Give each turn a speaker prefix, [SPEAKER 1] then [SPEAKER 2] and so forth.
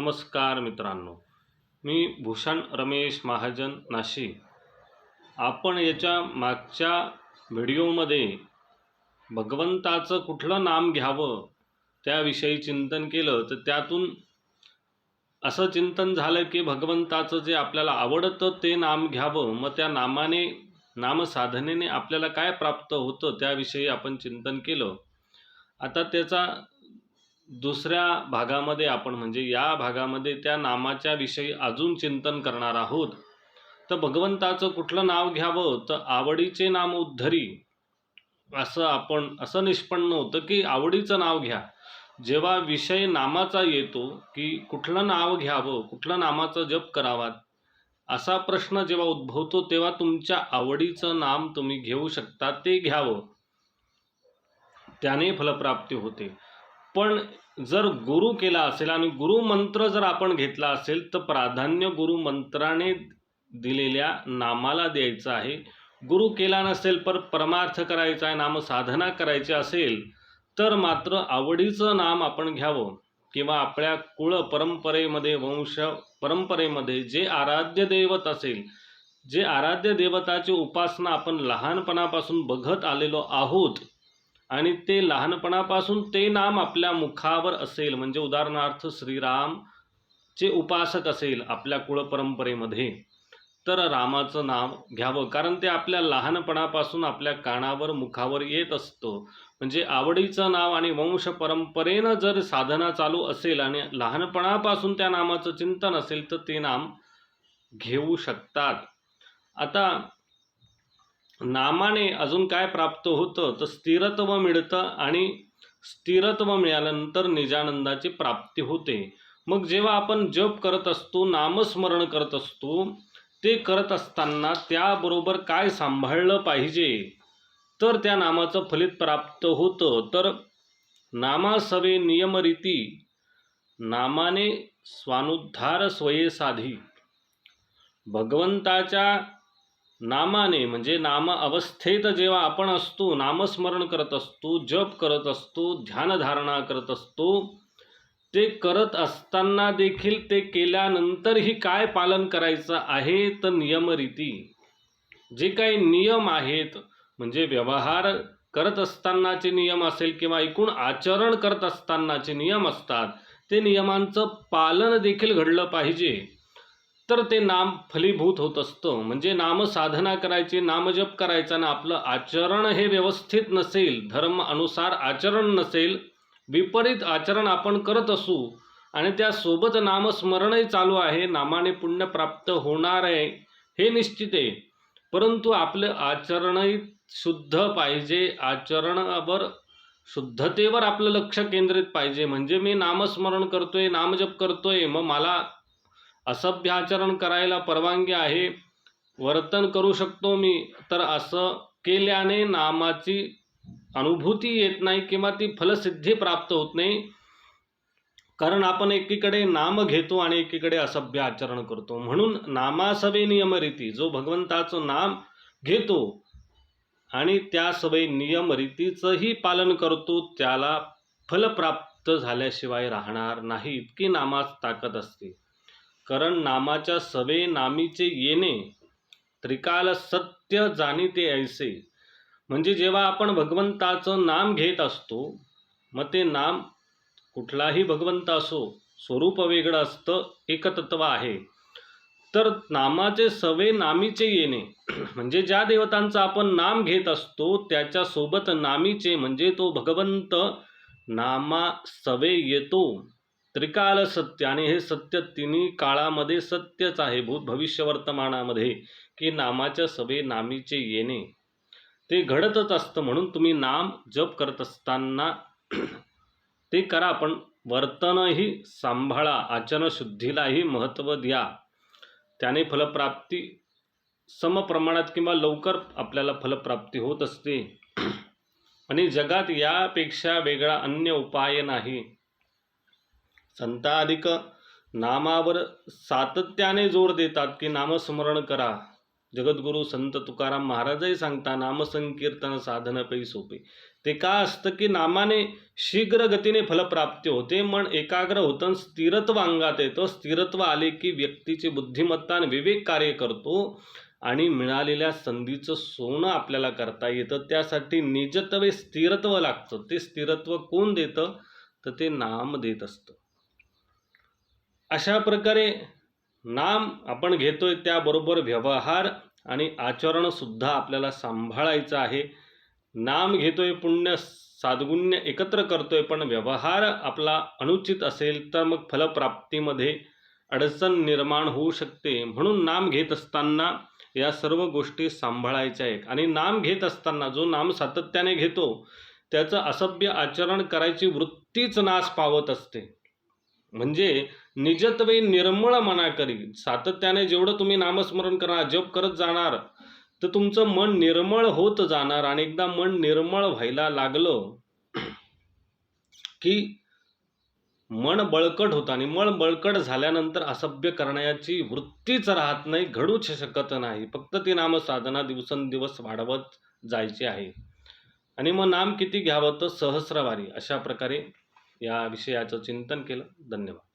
[SPEAKER 1] नमस्कार मित्रांनो. मी भूषण रमेश महाजन नाशिक. आपण याच्या मागच्या व्हिडिओमध्ये भगवंताचं कुठलं नाम घ्यावं त्याविषयी चिंतन केलं तर त्यातून असं चिंतन झालं की भगवंताचं जे आपल्याला आवडतं ते नाम घ्यावं मग त्या नामाने नामसाधनेने आपल्याला काय प्राप्त होतं त्याविषयी आपण चिंतन केलं. आता त्याचा दुसऱ्या भागामध्ये आपण म्हणजे या भागामध्ये त्या नामाच्या विषयी अजून चिंतन करणार आहोत. तर भगवंताचं कुठलं नाव घ्यावं? तर आवडीचे नाम उद्धरी. असं आपण असं निष्पन्न होतं की आवडीचं नाव घ्या. जेव्हा विषय नामाचा येतो की कुठलं नाव घ्यावं? कुठलं नामाचा जप करावा असा प्रश्न जेव्हा उद्भवतो तेव्हा तुमच्या आवडीचं नाम तुम्ही घेऊ शकता ते घ्यावं. त्याने फलप्राप्ती होते. पण जर गुरु केला असेल आणि गुरुमंत्र जर आपण घेतला असेल तर प्राधान्य गुरुमंत्राने दिलेल्या नामाला द्यायचं आहे. गुरु केला नसेल पर परमार्थ करायचा आहे नामसाधना करायची असेल तर मात्र आवडीचं नाम आपण घ्यावं. किंवा आपल्या कुळ परंपरेमध्ये वंश परंपरेमध्ये जे आराध्य दैवत असेल जे आराध्य देवताची उपासना आपण लहानपणापासून बघत आलेलो आहोत आणि ते लहानपणापासून ते नाम आपल्या मुखावर असेल. म्हणजे उदाहरणार्थ श्रीरामचे उपासक असेल आपल्या कुळपरंपरेमध्ये. तर रामाचं नाव घ्यावं. कारण ते आपल्या लहानपणापासून आपल्या कानावर मुखावर येत असतं. म्हणजे आवडीचं नाव आणि वंश परंपरेनं जर साधना चालू असेल आणि लहानपणापासून त्या नामाचं चिंतन असेल तर ते नाम घेऊ शकतात. आता नामाने अजून काय प्राप्त होतं तर स्थिरत्व मिळतं आणि स्थिरत्व मिळाल्यानंतर निजानंदाची प्राप्ती होते. मग जेव्हा आपण जप करत असतो नामस्मरण करत असतो ते करत असताना त्याबरोबर काय सांभाळलं पाहिजे? तर त्या नामाचं फलित प्राप्त होतं. तर नामासवे नियमरीती नामाने स्वानुद्धार स्वये साधी. भगवंताच्या नामाने म्हणजे नाम अवस्थेत जेव्हा आपण असतो नामस्मरण करत असतो जप करत असतो ध्यानधारणा करत असतो ते करत असताना देखील ते केल्यानंतरही काय पालन करायचं आहे? तर नियमरीती. जे काही नियम आहेत म्हणजे व्यवहार करत असतानाचे नियम असेल किंवा एकूण आचरण करत असतानाचे नियम असतात ते नियमांचं पालन देखील घडलं पाहिजे. तर ते नाम फलीभूत होत असतं. म्हणजे नामसाधना करायची नामजप करायचा ना आपलं आचरण हे व्यवस्थित नसेल धर्म अनुसार आचरण नसेल विपरीत आचरण आपण करत असू आणि त्यासोबत नामस्मरणही चालू आहे नामाने पुण्य प्राप्त होणार आहे हे निश्चित आहे. परंतु आपलं आचरणही शुद्ध पाहिजे आचरणावर शुद्धतेवर आपलं लक्ष केंद्रित पाहिजे. म्हणजे मी नामस्मरण करतोय नामजप करतोय मग मला असभ्य आचरण करायला परवानगी आहे. वर्तन करू शकतो मी तर असं केल्याने नामाची अनुभूती येत नाही किंवा ती फलसिद्धी प्राप्त होत नाही. कारण आपण एकीकडे नाम घेतो आणि एकीकडे असभ्य आचरण करतो. म्हणून नामासवे नियमरीती जो भगवंताचं नाम घेतो आणि त्या सवय नियमरीतीचंही पालन करतो त्याला फलप्राप्त झाल्याशिवाय राहणार नाही. इतकी नामात ताकद असते. कारण नामाच्या सवे नामीचे येणे त्रिकाल सत्य जाणीते ऐसे. म्हणजे जेव्हा आपण भगवंताचं नाम घेत असतो मग ते नाम कुठलाही भगवंत असो स्वरूप वेगळं असतं एकतत्व आहे. तर नामाचे सवे नामीचे येणे म्हणजे ज्या देवतांचं आपण नाम घेत असतो त्याच्यासोबत नामीचे म्हणजे तो भगवंत नामा सवे येतो. त्रिकाल सत्य आणि हे सत्य तिन्ही काळामध्ये सत्यच आहे भूत भविष्य वर्तमानामध्ये की नामाच्या सभे नामीचे येणे. ते घडतच असतं म्हणून तुम्ही नाम जप करत असताना ते करा पण वर्तनही सांभाळा आचरणशुद्धीलाही महत्त्व द्या. त्याने फलप्राप्ती समप्रमाणात किंवा लवकर आपल्याला फलप्राप्ती होत असते. आणि जगात यापेक्षा वेगळा अन्य उपाय नाही. संताधिक नामावर सातत्याने जोर देतात की नामस्मरण करा. जगद्गुरू संत तुकाराम महाराजही सांगता नामसंकीर्तन साधन सोपे. ते का असतं की नामाने शीघ्र गतीने फलप्राप्ती होते मन एकाग्र होतं आणि स्थिरत्व अंगात येतं. स्थिरत्व आले की व्यक्तीची बुद्धिमत्ता आणि विवेक कार्य करतो आणि मिळालेल्या संधीचं सोनं आपल्याला करता येतं. त्यासाठी निजत्वे स्थिरत्व लागतं. ते स्थिरत्व कोण देतं? तर ते नाम देत असतं. अशा प्रकारे नाम आपण घेतोय त्याबरोबर व्यवहार आणि आचरणसुद्धा आपल्याला सांभाळायचं आहे. नाम घेतोय पुण्य साधगुण्य एकत्र करतोय पण व्यवहार आपला अनुचित असेल तर मग फलप्राप्तीमध्ये अडचण निर्माण होऊ शकते. म्हणून नाम घेत असताना या सर्व गोष्टी सांभाळायच्या आहेत. आणि नाम घेत असताना जो नाम सातत्याने घेतो त्याचं असभ्य आचरण करायची वृत्तीच नाश पावत असते. म्हणजे निजत्वे निर्मळ मना करी. सातत्याने जेवढं तुम्ही नामस्मरण करणार जप करत जाणार तर तुमचं मन निर्मळ होत जाणार आणि एकदा मन निर्मळ व्हायला लागलं की मन बळकट होतं आणि मन बळकट झाल्यानंतर असभ्य करण्याची वृत्तीच राहत नाही घडूच शकत नाही. फक्त ती नामसाधना दिवसेंदिवस वाढवत जायची आहे. आणि मग नाम किती घ्यावं? तर सहस्रवारी. अशा प्रकारे या विषयाचं चिंतन केलं. धन्यवाद.